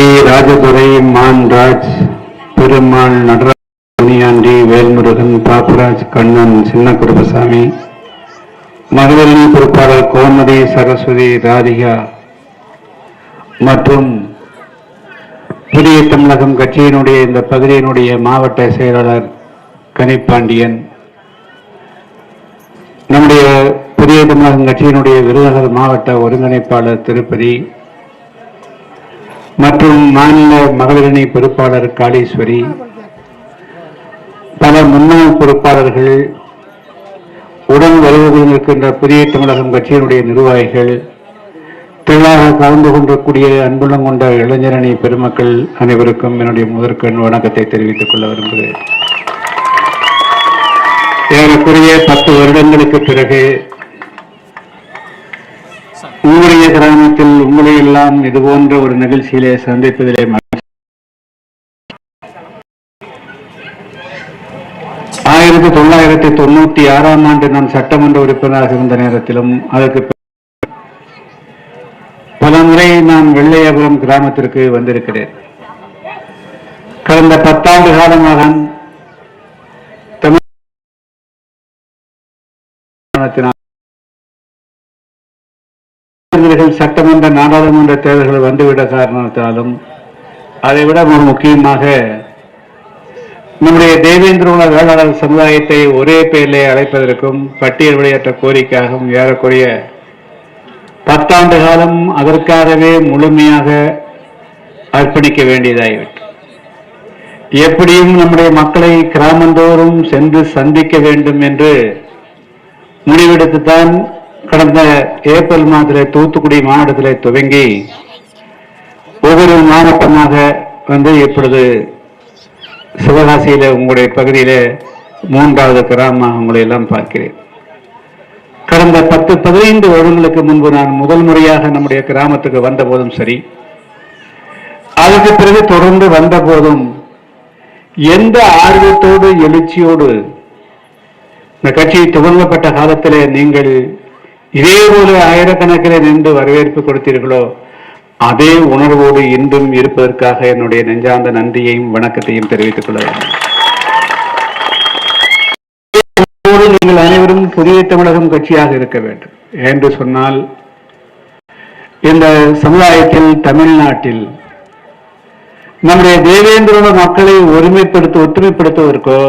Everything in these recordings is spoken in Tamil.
பி ராஜதுரை மான்ராஜ் பெருமாள் நடராஜ் முனியாண்டி வேல்முருகன் பாப்புராஜ் கண்ணன் சின்ன குருபசாமி மகளிரணி பொறுப்பாளர் கோமதி சரஸ்வதி ராதிகா மற்றும் புதிய தமிழகம் கட்சியினுடைய இந்த பகுதியினுடைய மாவட்ட செயலாளர் கனிப்பாண்டியன். நம்முடைய புதிய தமிழகம் கட்சியினுடைய விருதுநகர் மாவட்ட ஒருங்கிணைப்பாளர் திருப்பதி மற்றும் மாநில மகளிரணி பொறுப்பாளர் காளீஸ்வரி பல முன்னாள் பொறுப்பாளர்கள் உடன் வருவதில் இருக்கின்ற புதிய தமிழகம் கட்சியினுடைய நிர்வாகிகள் தெளிவாக கலந்து கொண்டக்கூடிய அன்புள்ளம் கொண்ட இளைஞரணி பெருமக்கள் அனைவருக்கும் என்னுடைய முதற்கண் வணக்கத்தை தெரிவித்துக் கொள்ள விரும்புகிறேன். ஏறக்குறைய பத்து வருடங்களுக்கு பிறகு உங்களுடைய கிராமத்தில் உங்களை எல்லாம் இது போன்ற ஒரு நிகழ்ச்சியிலே சந்திப்பதிலே ஆயிரத்தி தொள்ளாயிரத்தி தொண்ணூத்தி ஆறாம் ஆண்டு நான் சட்டமன்ற உறுப்பினராக இருந்த நேரத்திலும் அதற்கு பல முறை நான் வெள்ளையபுரம் கிராமத்திற்கு வந்திருக்கிறேன். கடந்த பத்தாண்டு காலமாக தமிழ் நாடாளுமன்ற தேர்தல்கள் வந்துவிட காரணத்தாலும் அதை விட மிக முக்கியமாக நம்முடைய தேவேந்திர வேளாளர் சமுதாயத்தை ஒரே பெயரிலே அழைப்பதற்கும் பட்டியல் வெளியேற்ற கோரிக்கையாகவும் ஏறக்குறைய பத்தாண்டு காலம் அதற்காகவே முழுமையாக அர்ப்பணிக்க வேண்டியதாகிவிட்டது. எப்படியும் நம்முடைய மக்களை கிராமந்தோறும் சென்று சந்திக்க வேண்டும் என்று முடிவெடுத்துத்தான் கடந்த ஏப்ரல் மாதத்தில் தூத்துக்குடி மாவட்டத்திலே துவங்கி ஒவ்வொரு மாவட்டமாக வந்து இப்பொழுது சிவகாசியில உங்களுடைய பகுதியில் மூன்றாவது கிராமமாக உங்களை எல்லாம் பார்க்கிறேன். கடந்த பத்து பதினைந்து வருடங்களுக்கு முன்பு நான் முதல் முறையாக நம்முடைய கிராமத்துக்கு வந்த போதும் சரி அதுக்கு பிறகு தொடர்ந்து வந்த போதும் எந்த ஆர்வத்தோடு எழுச்சியோடு இந்த கட்சி துவங்கப்பட்ட காலத்திலே நீங்கள் இதே போல ஆயிரக்கணக்கில் நின்று வரவேற்பு கொடுத்தீர்களோ அதே உணர்வோடு இன்றும் இருப்பதற்காக என்னுடைய நெஞ்சார்ந்த நன்றியையும் வணக்கத்தையும் தெரிவித்துக் கொள்ள நீங்கள் அனைவரும் புதிய தமிழகம் கட்சியாக இருக்க வேண்டும். என்று சொன்னால் இந்த சமுதாயத்தில் தமிழ்நாட்டில் நம்முடைய தேவேந்திரோட மக்களை ஒருமைப்படுத்த ஒற்றுமைப்படுத்துவதற்கோ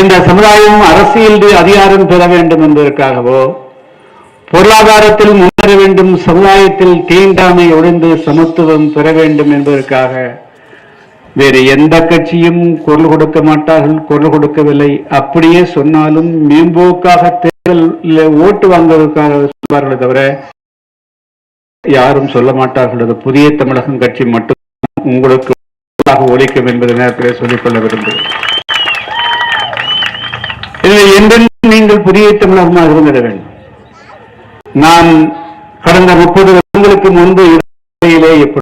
இந்த சமுதாயம் அரசியல் அதிகாரம் பெற வேண்டும் என்பதற்காகவோ பொருளாதாரத்தில் முன்னேற வேண்டும் சமுதாயத்தில் தீண்டாமை ஒழிந்து சமத்துவம் பெற வேண்டும் என்பதற்காக வேறு எந்த கட்சியும் குரல் கொடுக்க மாட்டார்கள் குரல் கொடுக்கவில்லை. அப்படியே சொன்னாலும் மேம்போக்காக தேர்தலில் ஓட்டு வாங்குவதற்காக சொல்வார்கள் தவிர யாரும் சொல்ல மாட்டார்கள். அது புதிய தமிழகம் கட்சி மட்டும் உங்களுக்கு ஒழிக்கும் என்பதை நேரத்திலே சொல்லிக்கொள்ள விரும்புகிறேன். என்றென்று நீங்கள் புதிய தமிழகமாக இருந்திட வேண்டும். நான் கடந்த முப்பது வருடங்களுக்கு முன்பு இடையிலே எப்படி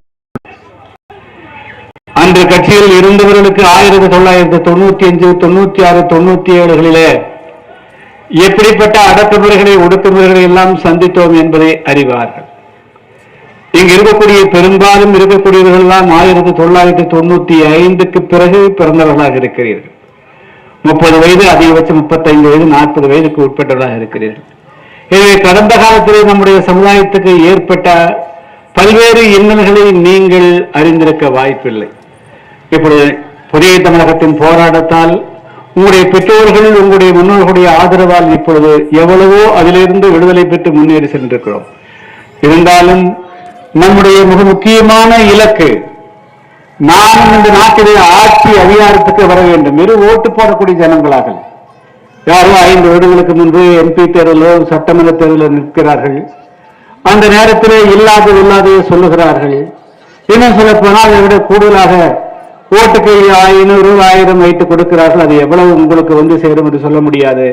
அந்த கட்சியில் இருந்தவர்களுக்கு ஆயிரத்தி தொள்ளாயிரத்தி தொண்ணூத்தி அஞ்சு தொண்ணூத்தி ஆறு தொண்ணூத்தி ஏழுகளிலே எப்படிப்பட்ட அடக்குமுறைகளை ஒடுக்குமுறைகளை எல்லாம் சந்தித்தோம் என்பதை அறிவார்கள். இங்கு இருக்கக்கூடிய பெரும்பாலும் இருக்கக்கூடியவர்கள் எல்லாம் ஆயிரத்தி தொள்ளாயிரத்தி தொண்ணூத்தி ஐந்துக்கு பிறகு பிறந்தவர்களாக இருக்கிறீர்கள். முப்பது வயது அதிகபட்சம் முப்பத்தைந்து வயது நாற்பது வயதுக்கு உட்பட்டவராக இருக்கிறீர்கள் எனவே கடந்த காலத்திலே நம்முடைய சமுதாயத்துக்கு ஏற்பட்ட பல்வேறு இன்னல்களை நீங்கள் அறிந்திருக்க வாய்ப்பில்லை. இப்பொழுது புதிய தமிழகத்தின் போராட்டத்தால் உங்களுடைய பெற்றோர்கள் உங்களுடைய முன்னோர்களுடைய ஆதரவால் இப்பொழுது எவ்வளவோ அதிலிருந்து விடுதலை பெற்று முன்னேறி சென்றிருக்கிறோம். இருந்தாலும் நம்முடைய மிக முக்கியமான இலக்கு நான் இந்த நாட்டிலே ஆட்சி அதிகாரத்துக்கு வர வேண்டும். இரு ஓட்டு போடக்கூடிய ஜனங்களாக யாரோ ஐந்து வருடங்களுக்கு முன்பு எம்பி தேர்தலோ சட்டமன்ற தேர்தலில் நிற்கிறார்கள். அந்த நேரத்திலே இல்லாத இல்லாதையே சொல்லுகிறார்கள். இன்னும் சொல்ல போனால் அதை விட கூடுதலாக ஓட்டுக்கு ஐநூறு ஆயிரம் வைத்து கொடுக்கிறார்கள். அது எவ்வளவு உங்களுக்கு வந்து சேரும் என்று சொல்ல முடியாது.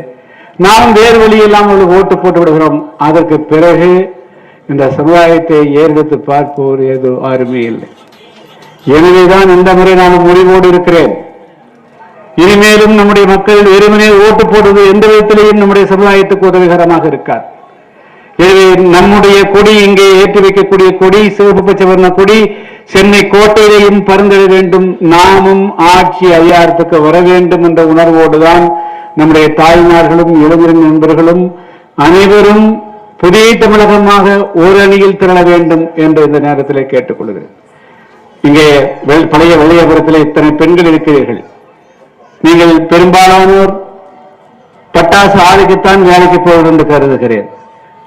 நாம் வேறு வழி இல்லாமல் ஓட்டு போட்டு விடுகிறோம். அதற்கு பிறகு இந்த சமுதாயத்தை ஏறெடுத்து பார்ப்போர் ஏதோ யாருமே இல்லை. எனவேதான் இந்த முறை நான் முடிவோடு இருக்கிறேன். இனிமேலும் நம்முடைய மக்கள் வெறுமனே ஓட்டு போடுவது எந்த விதத்திலேயும் நம்முடைய சமுதாயத்துக்கு உதவிகரமாக இருக்கார் எனவே நம்முடைய கொடி இங்கே ஏற்றி வைக்கக்கூடிய கொடி சிவப்பு பச்சை வர்ண கொடி சென்னை கோட்டையிலையும் பருந்திட வேண்டும். நாமும் ஆட்சி அதிகாரத்துக்கு வர வேண்டும் என்ற உணர்வோடுதான் நம்முடைய தாய்மார்களும் இளைஞர் நண்பர்களும் அனைவரும் புதிய தமிழகமாக ஓரணியில் திரள வேண்டும் என்று இந்த நேரத்திலே கேட்டுக்கொள்கிறேன். இங்கே பழைய வெள்ளையபுரத்தில் இத்தனை பெண்கள் இருக்கிறீர்கள். நீங்கள் பெரும்பாலானோர் பட்டாசு ஆலைக்குத்தான் வேலைக்கு போவது என்று கருதுகிறேன்.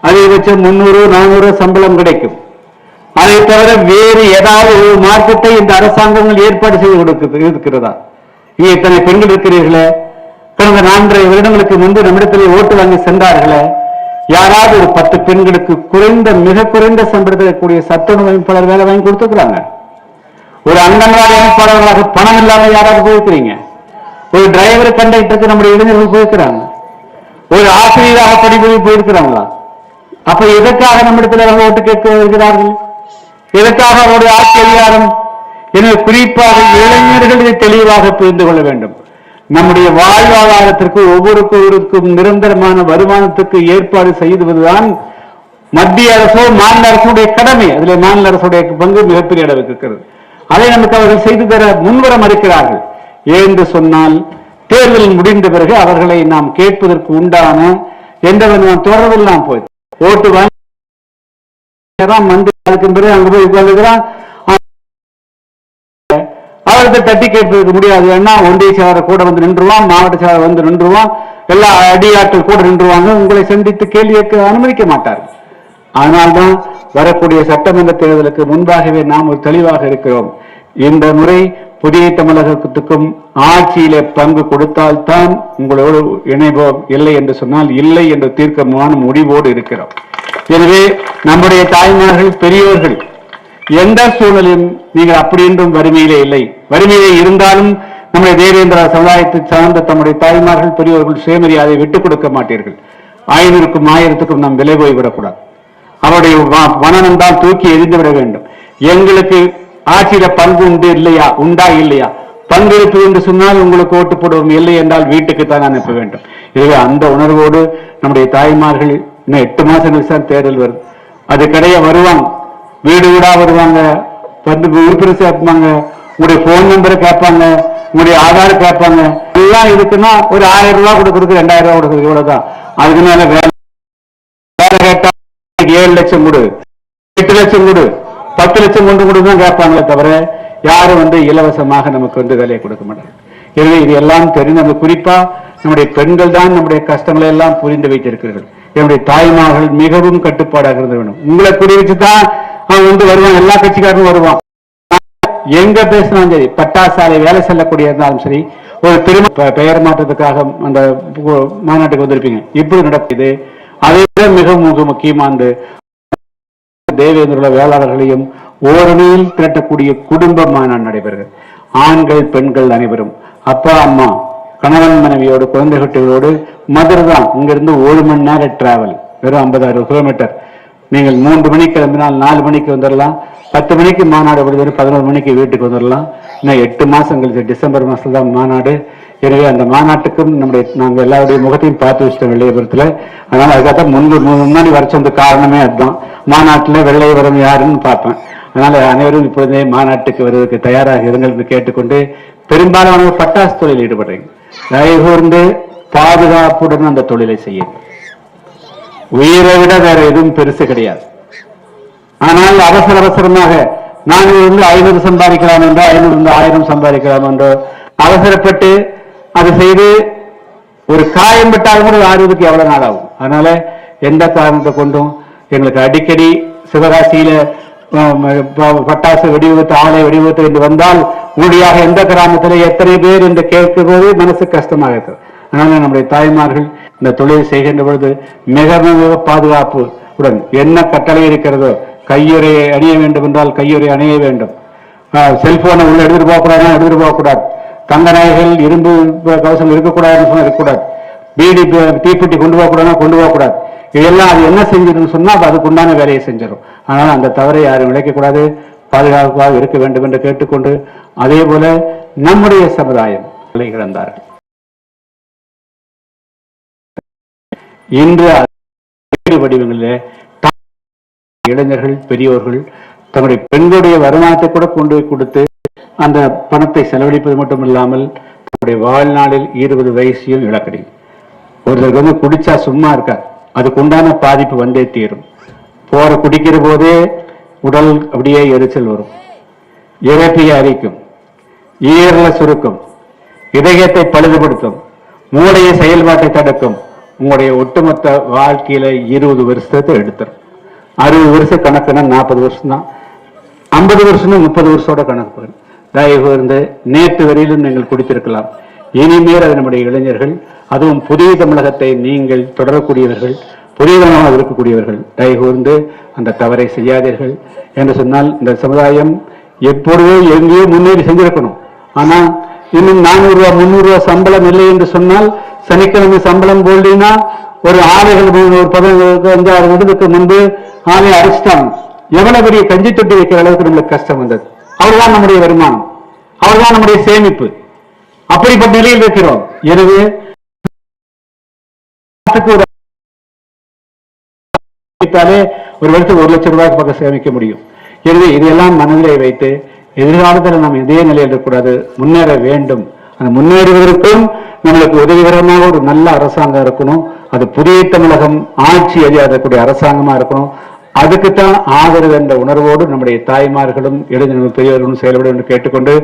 அதிகபட்சம் முன்னூறு நானூறு சம்பளம் கிடைக்கும். அதை தவிர வேறு ஏதாவது ஒரு மார்க்கெட்டை இந்த அரசாங்கங்கள் ஏற்பாடு செய்து கொடுக்கிறது இருக்கிறதா? இங்கே இத்தனை பெண்கள் இருக்கிறீர்களே. கடந்த நான்கரை வருடங்களுக்கு முன்பு நம்மிடத்தில் ஓட்டு வாங்கி சென்றார்களே. யாராவது ஒரு பத்து பெண்களுக்கு குறைந்த மிக குறைந்த சம்பளத்தில் கூடிய சத்துணவு அமைப்பாளர் வேலை வாங்கி கொடுத்துக்கிறாங்க ஒரு அங்கன்வாடி அமைப்பாளர்களாக பணம் இல்லாம யாராவது போயிருக்கிறீங்க ஒரு டிரைவர் கண்டக்டருக்கு நம்முடைய இளைஞர்கள் போயிருக்கிறாங்க ஒரு ஆசிரியராக படிப்பு போயிருக்கிறாங்களா அப்ப எதற்காக நம்மிடத்தில் அவர்கள் ஓட்டு கேட்க வருகிறார்கள்? எதற்காக அவருடைய ஆட்சி அதிகாரம்? எனவே குறிப்பாக இளைஞர்கள் இதை தெளிவாக புரிந்து கொள்ள வேண்டும். நம்முடைய வாழ்வாதாரத்திற்கு ஒவ்வொருக்கும் நிரந்தரமான வருமானத்துக்கு ஏற்பாடு செய்துவதுதான் மத்திய அரசோ மாநில அரசுடைய கடமை. அதிலே மாநில அரசுடைய பங்கு மிகப்பெரிய அளவுக்கு இருக்கிறது. அதை நமக்கு அவர்கள் செய்து தர முன்வர மறுக்கிறார்கள். ஏன்று சொன்னால் தேர்தல் முடிந்த பிறகு அவர்களை நாம் கேட்பதற்கு உண்டான எந்த விதமான தொடர்பெல்லாம் போய் ஓட்டு வாங்கி வந்து அதுக்கு பிறகு அங்க போய் உட்கார்ந்துக்கிறான் அவர்கிட்ட தட்டி கேட்பதற்கு முடியாது. ஏன்னா ஒன்றிய செயலாளர் கூட வந்து நின்றுவான் மாவட்ட செயலாளர் வந்து நின்றுவான் எல்லா அடியாட்கள் கூட நின்றுவாங்க உங்களை சந்தித்து கேள்வி கேட்க அனுமதிக்க மாட்டார்கள். அதனால்தான் வரக்கூடிய சட்டமன்ற தேர்தலுக்கு முன்பாகவே நாம் ஒரு தெளிவாக இருக்கிறோம். இந்த முறை புதிய தமிழகத்துக்கும் ஆட்சியிலே பங்கு கொடுத்தால்தான் உங்களோடு இணைவோம். இல்லை என்று சொன்னால் இல்லை என்று தீர்க்கமான முடிவோடு இருக்கிறோம். எனவே நம்முடைய தாய்மார்கள் பெரியோர்கள் எந்த சூழலிலும் நீங்கள் அப்படி என்றும் வறுமையிலே இல்லை. வறுமையிலே இருந்தாலும் நம்முடைய தேவேந்திரா சமுதாயத்தை சார்ந்த தம்முடைய தாய்மார்கள் பெரியோர்கள் சுயமரியாதை விட்டுக் கொடுக்க மாட்டீர்கள். ஆயிரத்துக்கும் ஆயிரத்துக்கும் நாம் விலை போய்விடக்கூடாது அவருடைய வ- வனனம் தான் தூக்கி எரிந்து விட வேண்டும். எங்களுக்கு ஆட்சியில பங்கு உண்டு இல்லையா? உண்டா இல்லையா? பங்கெடுப்பு என்று சொன்னால் உங்களுக்கு ஓட்டு போடுவோம் இல்லை என்றால் வீட்டுக்கு தான் அனுப்ப வேண்டும். எனவே அந்த உணர்வோடு நம்முடைய தாய்மார்கள் இன்னும் எட்டு மாசம் தான் தேர்தல் வருது அது கிடைய வருவாங்க. வீடு வீடா வருவாங்க. வந்து உறுப்பினர் சேர்ப்பாங்க. உங்களுடைய போன் நம்பரை கேட்பாங்க. உங்களுடைய ஆதார் கேட்பாங்க. எல்லாம் இருக்குன்னா ஒரு ஆயிரம் ரூபாய் கொடுக்குறதுக்கு ரெண்டாயிரம் ரூபாய் கொடுக்குறது இவ்வளவுதான். அதுக்கு மேல வேலை வேலை கேட்டா ஏழு லட்சம் கொடு. எட்டு லட்சம் கொடு. பத்து லட்சம் கொண்டு கொடு தான் கேட்பாங்களே தவிர யாரும் வந்து இலவசமாக நமக்கு வந்து வேலையை கொடுக்க மாட்டாங்க. எனவே இது எல்லாம் தெரிந்து நம்ம குறிப்பா நம்முடைய பெண்கள் தான் நம்முடைய கஷ்டங்களை எல்லாம் புரிந்து வைத்திருக்கிறார்கள். என்னுடைய தாய்மார்கள் மிகவும் கட்டுப்பாடாக இருந்த வேண்டும். உங்களை குறி வச்சு தான் அவன் வந்து வருவான் எல்லா கட்சிக்காரரும் வருவான். எங்க பேசினாலும் சரி பட்டாசாலை வேலை செல்லக்கூடிய இருந்தாலும் சரி ஒரு திரும்ப பெயர் மாற்றத்துக்காக அந்த மாநாட்டுக்கு வந்திருப்பீங்க. இப்படி நடக்குது. அதே மிகவும் மிக முக்கியமானது தேவேந்திர வேளாளர்களையும் ஓரணியில் திரட்டக்கூடிய குடும்ப மாநாடு நடைபெறுகிறது ஆண்கள் பெண்கள் அனைவரும். அப்பா அம்மா கணவன் மனைவியோடு குழந்தை குட்டிகளோடு மதுரை தான் இங்கிருந்து ஒரு மணி நேரம் டிராவல் வெறும் ஐம்பதாயிரம் கிலோமீட்டர் நீங்கள் மூன்று மணிக்கு கிளம்பினால் நாலு மணிக்கு வந்துடலாம் பத்து மணிக்கு மாநாடு விடுதலை பதினோரு மணிக்கு வீட்டுக்கு வந்துடலாம் இன்னும் எட்டு மாசம் கழிச்சு டிசம்பர் மாதத்தில் தான் மாநாடு. எனவே அந்த மாநாட்டுக்கும் நம்முடைய நாங்கள் எல்லாருடைய முகத்தையும் பார்த்து வச்சிட்டோம் வெள்ளையபுரத்தில் அதனால அதுக்காக முன்பு முன்னாடி வர சொந்த காரணமே அதுதான். மாநாட்டில் வெள்ளையபுரம் யாருன்னு பார்ப்பேன். அதனால அனைவரும் இப்பொழுதே மாநாட்டுக்கு வருவதற்கு தயாராக இருங்கள் என்று கேட்டுக்கொண்டு பெரும்பாலானவர் பட்டாசு தொழில் ஈடுபடுறீங்க தயவுகூர்ந்து பாதுகாப்புடன் அந்த தொழிலை செய்ய உயிரை விட வேற எதுவும் பெருசு கிடையாது. ஆனால் அவசர அவசரமாக நான் இருந்து ஐநூறு சம்பாதிக்கலாம் என்றோ ஐநூறு இருந்து ஆயிரம் சம்பாதிக்கலாம் என்றோ அவசரப்பட்டு அதை செய்து ஒரு காயம் பட்டாலும் கூட ஆறுவதுக்கு எவ்வளவு நாள் ஆகும்? அதனால எந்த காரணத்தை கொண்டும் எங்களுக்கு அடிக்கடி சிவகாசியில பட்டாசு வெடிவிபத்து ஆலை வெடிவிபத்து என்று வந்தால் உறுதியாக எந்த கிராமத்தில் எத்தனை பேர் என்று கேட்கும்போது மனசு கஷ்டமாக இருக்கு அதனால நம்முடைய தாய்மார்கள் இந்த தொழில் செய்கின்ற பொழுது மிக மிக பாதுகாப்பு உடன் என்ன கட்டளை இருக்கிறதோ கையுறையை அணிய வேண்டும் என்றால் கையுறை அணிய வேண்டும். செல்போனை உள்ள எடுத்துட்டு போகக்கூடாதுன்னா எடுத்துட்டு போகக்கூடாது. தங்க நகைகள் இரும்பு கவசம் இருக்கக்கூடாதுன்னு சொன்னால் இருக்கக்கூடாது. பீடி தீப்பெட்டி கொண்டு போகக்கூடாதுன்னா கொண்டு போகக்கூடாது. இதெல்லாம் அது என்ன செஞ்சதுன்னு சொன்னால் அது அதுக்கு உண்டான வேலையை செஞ்சிடும் ஆனால் அந்த தவறை யாரும் விளைக்கக்கூடாது. பாதுகாப்பாக இருக்க வேண்டும் என்று கேட்டுக்கொண்டு அதே போல நம்முடைய சமுதாயம் நிலை இழந்தார்கள். இன்று வடிவங்களில் வடிவங்களிலே இளைஞர்கள் பெரியோர்கள் தன்னுடைய பெண்களுடைய வருமானத்தை கூட கொண்டு போய் கொடுத்து அந்த பணத்தை செலவழிப்பது மட்டும் இல்லாமல் தன்னுடைய வாழ்நாளில் இருபது வயசையும் இழக்கடி ஒருத்தருக்கு வந்து குடிச்சா சும்மா இருக்கார். அதுக்கு உண்டான பாதிப்பு வந்தே தீரும். போற குடிக்கிற போதே உடல் அப்படியே எரிச்சல் வரும். இறப்பியை அரிக்கும். ஈரல சுருக்கும். இதயத்தை பழுதுபடுத்தும். மூளைய செயல்பாட்டை தடுக்கும். உங்களுடைய ஒட்டுமொத்த வாழ்க்கையில இருபது வருஷத்தை எடுத்துரும். அறுபது வருஷ கணக்குன்னா நாற்பது வருஷம் தான் ஐம்பது வருஷம்னா முப்பது வருஷோட கணக்கு போகும் தயவு நேற்று வரையிலும் நீங்கள் குடித்திருக்கலாம். இனிமேல் அது நம்முடைய இளைஞர்கள் அதுவும் புதிய தமிழகத்தை நீங்கள் தொடரக்கூடியவர்கள் புதியதமாக இருக்கக்கூடியவர்கள் தயவு இருந்து அந்த தவறை செய்யாதீர்கள் என்று சொன்னால் இந்த சமுதாயம் எப்பொழுதோ எங்கேயோ முன்னேறி செஞ்சிருக்கணும். ஆனா இன்னும் நானூறு முந்நூறுரூவா முந்நூறு சம்பளம் இல்லை என்று சொன்னால் சனிக்கிழமை சம்பளம் போடலினா ஒரு ஆலைகள் ஒரு பதினஞ்சு அஞ்சாறு வருடத்துக்கு முன்பு ஆலை அடிச்சிட்டாங்க. எவ்வளவு பெரிய கஞ்சி தொட்டி வைக்கிற அளவுக்கு நம்மளுக்கு கஷ்டம் வந்தது. அவர்தான் நம்முடைய வருமானம். அவர்தான் நம்முடைய சேமிப்பு. அப்படிப்பட்ட நிலையில் இருக்கிறோம். எனவே ஒரு ஒரு வருஷத்துக்கு ஒரு லட்சம் ரூபாய்க்கு பக்கம் சேமிக்க முடியும். எனவே இதையெல்லாம் மனதிலே வைத்து எதிர்காலத்தில் நாம் இதே நிலையில் இருக்கக்கூடாது. முன்னேற வேண்டும். அந்த முன்னேறுவதற்கும் நம்மளுக்கு உதவிகரமாக ஒரு நல்ல அரசாங்கம் இருக்கணும். அது புதிய தமிழகம் ஆட்சி அதிகாரக்கூடிய அரசாங்கமா இருக்கணும். அதுக்குத்தான் ஆதரவு என்ற உணர்வோடு நம்முடைய தாய்மார்களும் இளைஞர்களும் பெரியவர்களும் செயல்பட என்று கேட்டுக்கொண்டு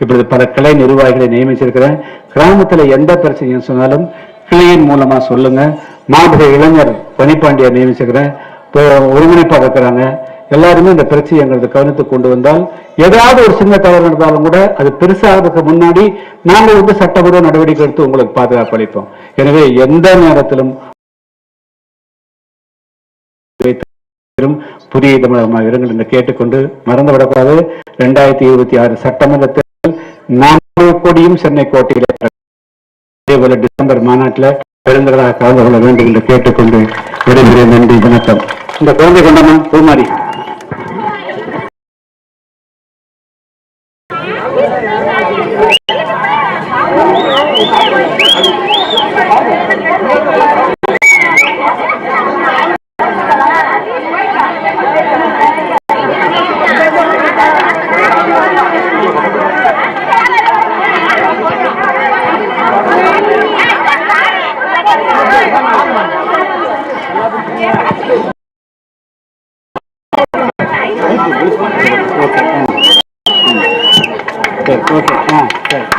இப்பொழுது பல கிளை நிர்வாகிகளை நியமிச்சிருக்கிறேன். கிராமத்தில் எந்த பிரச்சனையும் சொன்னாலும் கிளையின் மூலமா சொல்லுங்க. மாவட்ட இளைஞர் பனிப்பாண்டியை நியமிச்சிருக்கிறேன். இப்போ ஒருங்கிணைப்பாக இருக்கிறாங்க. எல்லாருமே இந்த பிரச்சனை எங்களது கவனத்துக்கு கொண்டு வந்தால் ஏதாவது ஒரு சின்ன தவறு நடந்தாலும் கூட அது பெருசாகிறதுக்கு முன்னாடி நாங்கள் வந்து சட்டப்பூர்வ நடவடிக்கை எடுத்து உங்களுக்கு பாதுகாப்பு அளிப்போம். எனவே எந்த நேரத்திலும் புதிய தமிழகமாக இருங்கள் என்று கேட்டுக்கொண்டு மறந்துவிடக்கூடாது இரண்டாயிரத்தி இருபத்தி ஆறு சட்டமன்ற தேர்தல் நான்கு கோடியும் சென்னை கோட்டையில் அதேபோல டிசம்பர் மாநாட்டில் பெருந்தராக கலந்து கொள்ள வேண்டும் என்று கேட்டுக்கொண்டு விரும்புகிறேன் நன்றி வணக்கம். இந்த குழந்தை கொண்டமன் பூமாரி. ตั嗯，对。